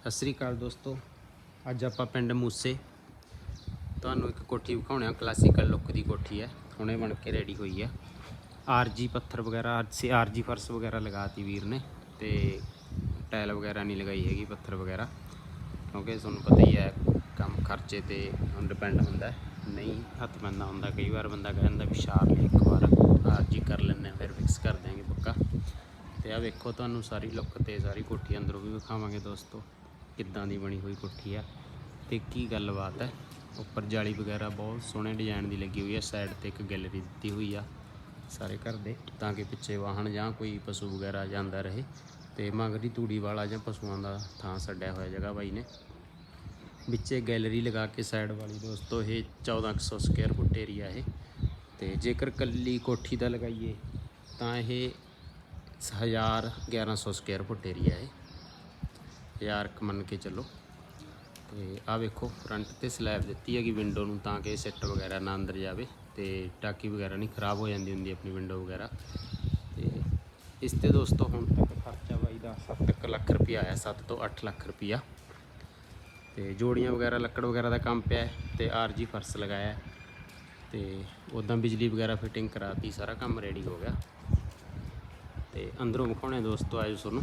ਸਤਿ ਸ੍ਰੀ ਅਕਾਲ ਦੋਸਤੋ। ਅੱਜ ਆਪਾਂ ਪਿੰਡ ਮੂਸੇ। ਤੁਹਾਨੂੰ ਇੱਕ ਕੋਠੀ ਵਿਖਾਉਣੇ ਆ ਕਲਾਸੀਕਲ ਲੁੱਕ ਦੀ ਕੋਠੀ ਹੈ। ਹੁਣੇ ਬਣ ਕੇ ਰੈਡੀ ਹੋਈ ਹੈ। ਆਰਜੀ ਪੱਥਰ ਵਗੈਰਾ ਆਰਜੀ ਆਰਜੀ ਫਰਸ਼ ਵਗੈਰਾ ਲਗਾਤੀ ਵੀਰ ਨੇ ਤੇ ਟਾਇਲ ਵਗੈਰਾ ਨਹੀਂ ਲਗਾਈ ਹੈਗੀ ਪੱਥਰ ਵਗੈਰਾ। ਕਿਉਂਕਿ ਤੁਹਾਨੂੰ ਪਤਾ ਹੀ ਹੈ ਕੰਮ ਖਰਚੇ ਤੇ ਡਿਪੈਂਡ ਹੁੰਦਾ ਨਹੀਂ ਹੱਥ ਪੈਂਦਾ ਹੁੰਦਾ ਕਈ ਵਾਰ ਬੰਦਾ ਕਹਿੰਦਾ ਵੀ ਛਾਰ ਲਈ ਇੱਕ ਵਾਰ ਆਰਜੀ ਕਰ ਲੈਂਦੇ ਹਾਂ, ਫਿਰ ਫਿਕਸ ਕਰ ਦਿਆਂਗੇ ਪੱਕਾ। ਤੇ ਆ ਵੇਖੋ ਤੁਹਾਨੂੰ ਸਾਰੀ ਲੁੱਕ ਤੇ ਸਾਰੀ ਕੋਠੀ ਅੰਦਰੋਂ ਵੀ ਵਿਖਾਵਾਂਗੇ ਦੋਸਤੋ। ਕਿੱਦਾਂ ਦੀ ਬਣੀ ਹੋਈ ਕੋਠੀ ਆ ਤੇ ਕੀ ਗੱਲਬਾਤ ਹੈ? ਉੱਪਰ ਜਾਲੀ ਵਗੈਰਾ ਬਹੁਤ ਸੋਹਣੇ ਡਿਜ਼ਾਈਨ ਦੀ ਲੱਗੀ ਹੋਈ ਆ ਸਾਈਡ ਤੇ ਇੱਕ ਗੈਲਰੀ ਦਿੱਤੀ ਹੋਈ ਆ ਸਾਰੇ ਘਰ ਦੇ, ਤਾਂ ਕਿ ਪਿੱਛੇ ਵਾਹਣ ਜਾਂ ਕੋਈ ਪਸ਼ੂ ਵਗੈਰਾ ਜਾਂਦਾ ਰਹੇ ਤੇ ਮਗਰੀ ਤੂੜੀ ਵਾਲਾ ਜਾਂ ਪਸ਼ੂਆਂ ਦਾ ਥਾਂ ਛੱਡਿਆ ਹੋਇਆ ਜਗ੍ਹਾ ਬਾਈ ਨੇ। ਵਿੱਚੇ ਗੈਲਰੀ ਲਗਾ ਕੇ ਸਾਈਡ ਵਾਲੀ ਦੋਸਤੋ, ਇਹ 1400 ਸਕੁਅਰ ਫੁੱਟ ਏਰੀਆ ਇਹ। ਤੇ ਜੇਕਰ ਕੱਲੀ ਕੋਠੀ ਦਾ ਲਗਾਈਏ, ਤਾਂ ਇਹ 1000 1100 ਸਕੁਅਰ ਫੁੱਟ ਏਰੀਆ ਹੈ ਹਜ਼ਾਰ ਕੁ ਮੰਨ ਕੇ ਚੱਲੋ। ਤੇ ਆ ਵੇਖੋ ਫਰੰਟ ਤੇ ਸਲੈਬ ਦਿੱਤੀ ਹੈਗੀ ਵਿੰਡੋ ਨੂੰ ਤਾਂ ਕਿ ਸਿੱਟ ਵਗੈਰਾ ਨਾ ਅੰਦਰ ਜਾਵੇ ਤੇ ਟਾਕੀ ਵਗੈਰਾ ਨਹੀਂ ਖਰਾਬ ਹੋ ਜਾਂਦੀ ਹੁੰਦੀ ਆਪਣੀ ਵਿੰਡੋ ਵਗੈਰਾ। ਤੇ ਇਸ ਤੇ ਦੋਸਤੋ ਹੁਣ ਤੱਕ ਖਰਚਾ ਬਾਈ ਦਾ 7 ਲੱਖ ਰੁਪਇਆ ਆਇਆ 7 ਤੋਂ 8 ਲੱਖ ਰੁਪਇਆ। ਤੇ ਜੋੜੀਆਂ ਵਗੈਰਾ, ਲੱਕੜ ਵਗੈਰਾ ਦਾ ਕੰਮ ਪਿਆ ਹੈ ਤੇ ਆਰਜੀ ਫਰਸ਼ ਲਗਾਇਆ ਹੈ। ਤੇ ਉਦਾਂ ਬਿਜਲੀ ਵਗੈਰਾ ਫਿਟਿੰਗ ਕਰਾਤੀ, ਸਾਰਾ ਕੰਮ ਰੈਡੀ ਹੋ ਗਿਆ। ਤੇ ਅੰਦਰੋਂ ਵਿਖਾਉਣੇ ਦੋਸਤੋ ਆਜੋ ਤੁਹਾਨੂੰ।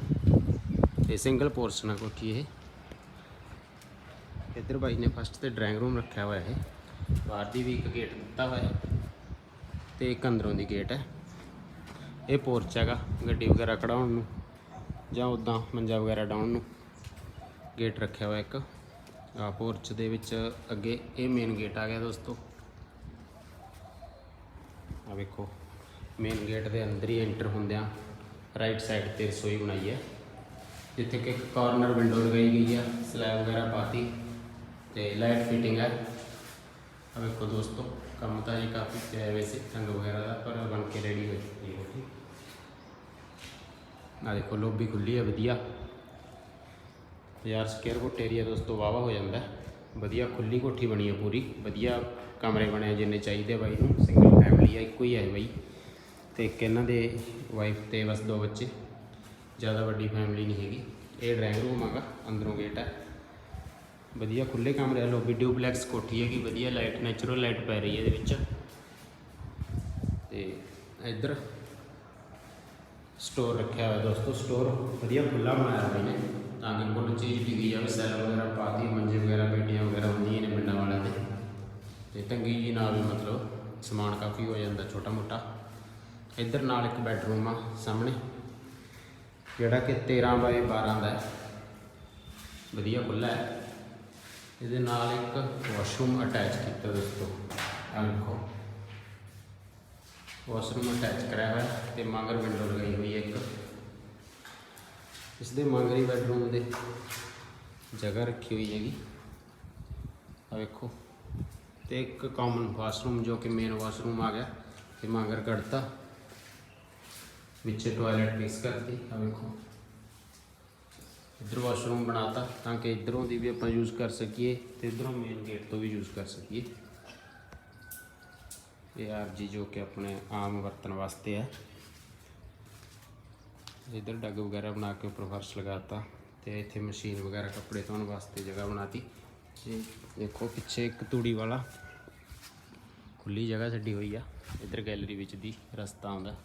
ਤੇ ਸਿੰਗਲ ਪੋਰਸ਼ਨ ਆ ਕੋਠੀ ਇਹ। ਇੱਧਰ ਬਾਈ ਨੇ ਫਸਟ ਤੇ ਡਰਾਇੰਗ ਰੂਮ ਰੱਖਿਆ ਹੋਇਆ ਹੈ ਬਾਹਰ ਦੀ ਵੀ ਇੱਕ ਗੇਟ ਦਿੱਤਾ ਹੋਇਆ ਹੈ ਤੇ ਇੱਕ ਅੰਦਰੋਂ ਦੀ ਗੇਟ ਹੈ। ਇਹ ਪੋਰਚ ਹੈਗਾ, ਗੱਡੀ ਵਗੈਰਾ ਕਢਾਉਣ ਨੂੰ ਜਾਂ ਉਦਾਂ ਮੰਜਾ ਵਗੈਰਾ ਡਾਉਣ ਨੂੰ ਗੇਟ ਰੱਖਿਆ ਹੋਇਆ ਇੱਕ। ਆ ਪੋਰਚ ਦੇ ਵਿੱਚ ਅੱਗੇ ਇਹ ਮੇਨ ਗੇਟ ਆ ਗਿਆ ਦੋਸਤੋ। ਆ ਵੇਖੋ ਮੇਨ ਗੇਟ ਦੇ ਅੰਦਰ ਹੀ ਐਂਟਰ ਹੁੰਦਿਆਂ ਰਾਈਟ ਸਾਈਡ ਤੇ ਰਸੋਈ ਬਣਾਈ ਹੈ। ਜਿੱਥੇ ਕਿ ਇੱਕ ਕਾਰਨਰ ਵਿੰਡੋ ਲਗਾਈ ਗਈ ਆ ਸਲੈਬ ਵਗੈਰਾ ਪਾਤੀ ਤੇ ਲਾਈਟ ਫਿਟਿੰਗ ਹੈ ਆ ਵੇਖੋ ਦੋਸਤੋ, ਕੰਮ ਤਾਂ ਇਹ ਕਾਫੀ ਪਿਆ ਹੈ ਵੈਸੇ, ਰੰਗ ਵਗੈਰਾ ਦਾ, ਪਰ ਬਣ ਕੇ ਰੈਡੀ ਹੋ ਚੁੱਕੀ ਹੈ ਕੋਠੀ ਆ ਦੇਖੋ ਲੋਬੀ ਖੁੱਲੀ ਹੈ ਵਧੀਆ। 1000 ਸਕੁਅਰ ਫੁੱਟ ਏਰੀਆ ਦੋਸਤੋ ਵਾਵਾ ਹੋ ਜਾਂਦਾ। ਵਧੀਆ ਖੁੱਲੀ ਕੋਠੀ ਬਣੀ ਹੈ ਪੂਰੀ। ਵਧੀਆ ਕਮਰੇ ਬਣੇ ਜਿੰਨੇ ਚਾਹੀਦੇ ਆ ਬਾਈ ਨੂੰ। ਸਿੰਗਲ ਫੈਮਿਲੀ ਆ, ਇੱਕੋ ਹੀ ਹੈ ਬਾਈ। ਤੇ ਇੱਕ ਇਹਨਾਂ ਦੇ ਵਾਈਫ ਤੇ ਬਸ ਦੋ ਬੱਚੇ। ਜ਼ਿਆਦਾ ਵੱਡੀ ਫੈਮਿਲੀ ਨਹੀਂ ਹੈਗੀ। ਇਹ ਡਰਾਇੰਗ ਰੂਮ ਹੈਗਾ, ਅੰਦਰੋਂ ਗੇਟ ਹੈ। ਵਧੀਆ ਖੁੱਲੇ ਕਮਰੇ ਆ ਲੋਬੀ ਡਿਊਪਲੈਕਸ ਕੋਠੀ ਹੈਗੀ, ਵਧੀਆ ਲਾਈਟ ਨੈਚੁਰਲ ਲਾਈਟ ਪੈ ਰਹੀ ਹੈ ਇਹਦੇ ਵਿੱਚ। ਤੇ ਇੱਧਰ ਸਟੋਰ ਰੱਖਿਆ ਹੋਇਆ ਦੋਸਤੋ ਸਟੋਰ ਵਧੀਆ ਖੁੱਲਾ ਬਣਾਇਆ ਹੋਇਆ ਨੇ ਤਾਂ ਕਿ ਕੋਈ ਚੀਜ਼ ਡਿੱਗੀ ਜਾਵੇ ਸੈਲ ਵਗੈਰਾ ਪਾਤੀ ਮੰਜੇ ਵਗੈਰਾ ਬੇਟੀਆਂ ਵਗੈਰਾ ਹੁੰਦੀਆਂ ਨੇ ਪਿੰਡਾਂ ਵਾਲਿਆਂ ਦੇ। ਤੇ ਤੰਗੀ ਜੀ ਨਾਲ ਵੀ ਮਤਲਬ ਸਮਾਨ ਕਾਫੀ ਹੋ ਜਾਂਦਾ, ਛੋਟਾ ਮੋਟਾ। ਇੱਧਰ ਨਾਲ ਇੱਕ ਬੈੱਡਰੂਮ ਆ, ਸਾਹਮਣੇ। ਜਿਹੜਾ ਕਿ 13 ਬਾਏ 12 ਦਾ ਹੈ। ਵਧੀਆ ਖੁੱਲਾ ਹੈ। ਇਹਦੇ ਨਾਲ ਇੱਕ ਵਾਸ਼ਰੂਮ ਅਟੈਚ ਕੀਤਾ ਦੋਸਤੋ। ਆਹ ਵੇਖੋ। ਵਾਸ਼ਰੂਮ ਅਟੈਚ ਕਰਾਇਆ ਹੋਇਆ ਹੈ ਤੇ ਮਗਰ ਵਿੰਡੋ ਲਗਾਈ ਹੋਈ ਹੈ ਇੱਕ। ਇਸ ਦੇ ਮਗਰੀ ਬੈਡਰੂਮ ਦੇ ਜਗ੍ਹਾ ਰੱਖੀ ਹੋਈ ਹੈਗੀ। ਆ ਵੇਖੋ। ਤੇ ਇੱਕ ਕਾਮਨ ਵਾਸ਼ਰੂਮ ਜੋ ਕਿ ਮੇਨ ਵਾਸ਼ਰੂਮ ਆ ਗਿਆ। ਤੇ ਮਗਰ ਕੱਢਤਾ। ਵਿੱਚ ਟਾਇਲਟ ਮਿਕਸ ਕਰਤੀ ਆ ਵੇਖੋ। ਇੱਧਰ ਵਾਸ਼ਰੂਮ ਬਣਾਤਾ, ਤਾਂ ਕਿ ਇੱਧਰੋਂ ਦੀ ਵੀ ਆਪਾਂ ਯੂਜ਼ ਕਰ ਸਕੀਏ ਤੇ ਇੱਧਰੋਂ ਮੇਨ ਗੇਟ ਤੋਂ ਵੀ ਯੂਜ਼ ਕਰ ਸਕੀਏ। ਇਹ ਆਰਜੀ ਜੋ ਕਿ ਆਪਣੇ ਆਮ ਵਰਤਣ ਵਾਸਤੇ ਹੈ ਇੱਧਰ ਡੱਗ ਵਗੈਰਾ ਬਣਾ ਕੇ ਉੱਪਰ ਫਰਸ਼ ਲਗਾਤਾ ਤੇ ਇੱਥੇ ਮਸ਼ੀਨ ਵਗੈਰਾ ਕੱਪੜੇ ਧੋਣ ਵਾਸਤੇ ਜਗ੍ਹਾ ਬਣਾਤੀ। ਤੇ ਦੇਖੋ ਪਿੱਛੇ ਇੱਕ ਤੂੜੀ ਵਾਲਾ ਖੁੱਲੀ ਜਗ੍ਹਾ ਛੱਡੀ ਹੋਈ ਆ। ਇੱਧਰ ਗੈਲਰੀ ਵਿੱਚ ਦੀ ਰਸਤਾ ਆਉਂਦਾ।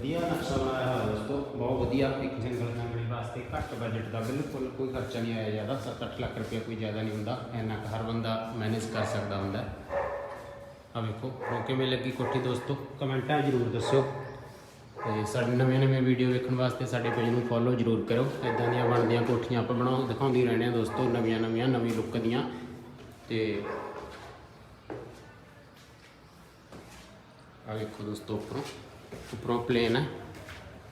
ਵਧੀਆ, ਨਕਸ਼ਾ ਬਣਾਇਆ ਹੋਇਆ ਦੋਸਤੋ, ਬਹੁਤ ਵਧੀਆ। ਇੱਕ ਜੰਗਲ ਫੈਮਿਲੀ ਵਾਸਤੇ ਘੱਟ ਬਜਟ ਦਾ ਬਿਲਕੁਲ ਕੋਈ ਖਰਚਾ ਨਹੀਂ ਆਇਆ ਜ਼ਿਆਦਾ 7-8 ਲੱਖ ਰੁਪਏ ਕੋਈ ਜ਼ਿਆਦਾ ਨਹੀਂ ਹੁੰਦਾ। ਇੰਨਾ ਕੁ ਹਰ ਬੰਦਾ ਮੈਨੇਜ ਕਰ ਸਕਦਾ ਹੁੰਦਾ। ਹੈ। ਆ ਵੇਖੋ ਰੋਕੇ ਕਿਵੇਂ ਲੱਗੀ ਕੋਠੀ ਦੋਸਤੋ। ਕਮੈਂਟਾਂ ਜ਼ਰੂਰ ਦੱਸਿਓ। ਤੇ ਸਾਡੇ ਨਵੇਂ ਨਵੇਂ ਵੀਡੀਓ ਵੇਖਣ ਵਾਸਤੇ ਸਾਡੇ ਪੇਜ ਨੂੰ ਫੋਲੋ ਜ਼ਰੂਰ ਕਰੋ। ਇਦਾਂ ਦੀਆਂ ਬਣਦੀਆਂ ਕੋਠੀਆਂ ਆਪਾਂ ਬਣਾਉ ਦਿਖਾਉਂਦੀ ਰਹਿੰਦੇ ਆ ਦੋਸਤੋ ਨਵੀਆਂ ਨਵੀਆਂ ਨਵੀਂ ਲੁੱਕ ਦੀਆਂ। ਤੇ ਆ ਵੇਖੋ ਦੋਸਤੋ ਉੱਪਰੋਂ। ਉੱਪਰੋਂ ਪਲੇਨ ਹੈ।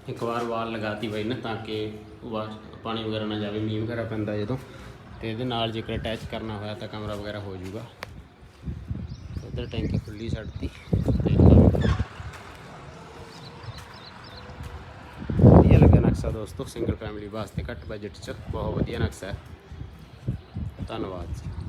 ਇੱਕ ਵਾਰ ਵਾਲ ਲਗਾਤੀ ਬਾਈ ਨੇ ਤਾਂ ਕਿ ਵਾ- ਪਾਣੀ ਵਗੈਰਾ ਨਾ ਜਾਵੇ, ਮੀਂਹ ਵਗੈਰਾ ਪੈਂਦਾ ਜਦੋਂ। ਤੇ ਇਹਦੇ ਨਾਲ ਜੇਕਰ ਅਟੈਚ ਕਰਨਾ ਹੋਇਆ ਤਾਂ ਕਮਰਾ ਵਗੈਰਾ ਹੋ ਜਾਊਗਾ। ਇੱਧਰ ਟੈਂਕੀ ਖੁੱਲੀ ਛੱਡਤੀ। ਤੇ ਵਧੀਆ ਲੱਗਿਆ ਨਕਸ਼ਾ ਦੋਸਤੋ। ਸਿੰਗਲ ਫੈਮਿਲੀ ਵਾਸਤੇ ਘੱਟ ਬਜਟ 'ਚ। ਬਹੁਤ ਵਧੀਆ ਨਕਸ਼ਾ ਹੈ। ਧੰਨਵਾਦ ਜੀ।